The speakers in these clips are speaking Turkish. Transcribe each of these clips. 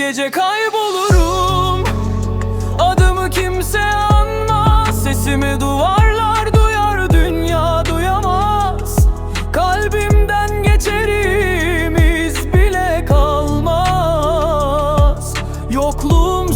gece kaybolurum. Adımı kimse anmaz Sesimi duvarlar duyar Dünya duyamaz. Kalbimden geçerim iz bile kalmaz. Yokluğum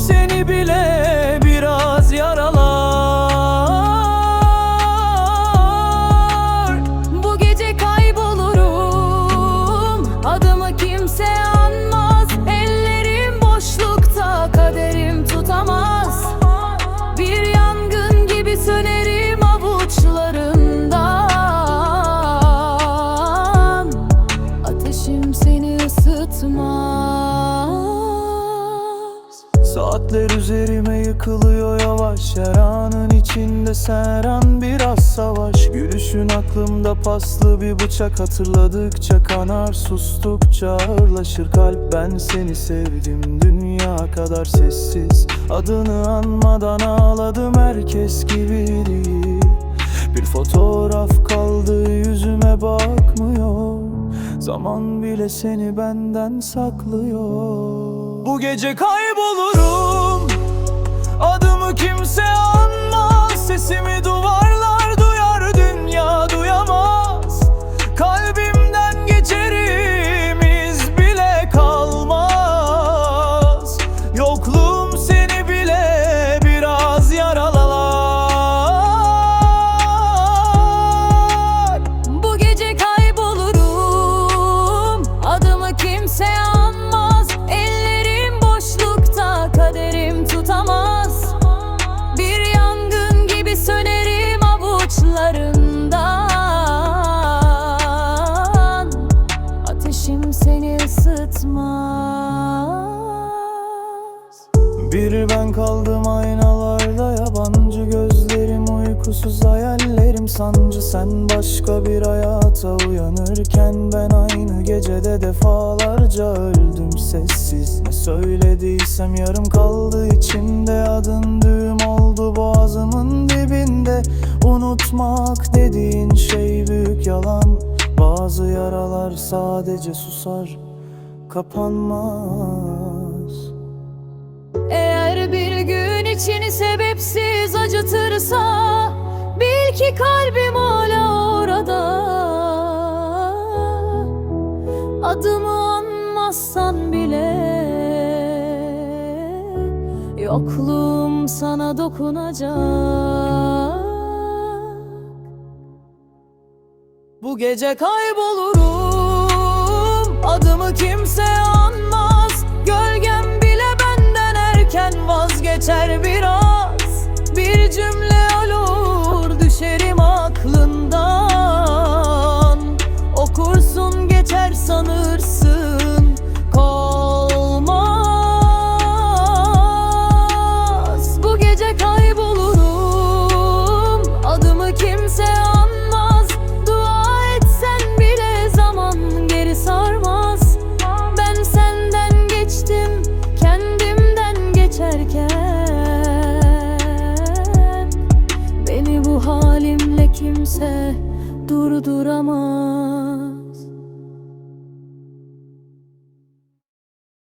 Saatler üzerime yıkılıyor yavaş. Her anın içinde sen biraz savaş. Gülüşün aklımda paslı bir bıçak. Hatırladıkça kanar sustukça ağırlaşır kalp. Ben seni sevdim dünya kadar sessiz. Adını anmadan ağladım herkes gibi değil. Bir fotoğraf kaldı yüzüme bakmıyor. Zaman bile seni benden saklıyor. Bu gece kaybolurum Ateşim seni ısıtmaz. Bir ben kaldım aynalarda yabancı gözlerim uykusuz hayallerim. Sancı sen başka bir hayata uyanırken ben aynı gecede defalarca öldüm. Sessiz ne söylediysem yarım kaldı içimde. Adın düğüm oldu boğazımın dibinde. Unutmak dediğin şey büyük yalan bazı yaralar sadece susar kapanmaz. Eğer bir gün içini sebepsiz acıtırsa Bil ki kalbim hala orada. Adımı anmazsan bile Yokluğum sana dokunacak Bu gece kaybolurum. Adımı kimse anmaz kimse durduramaz.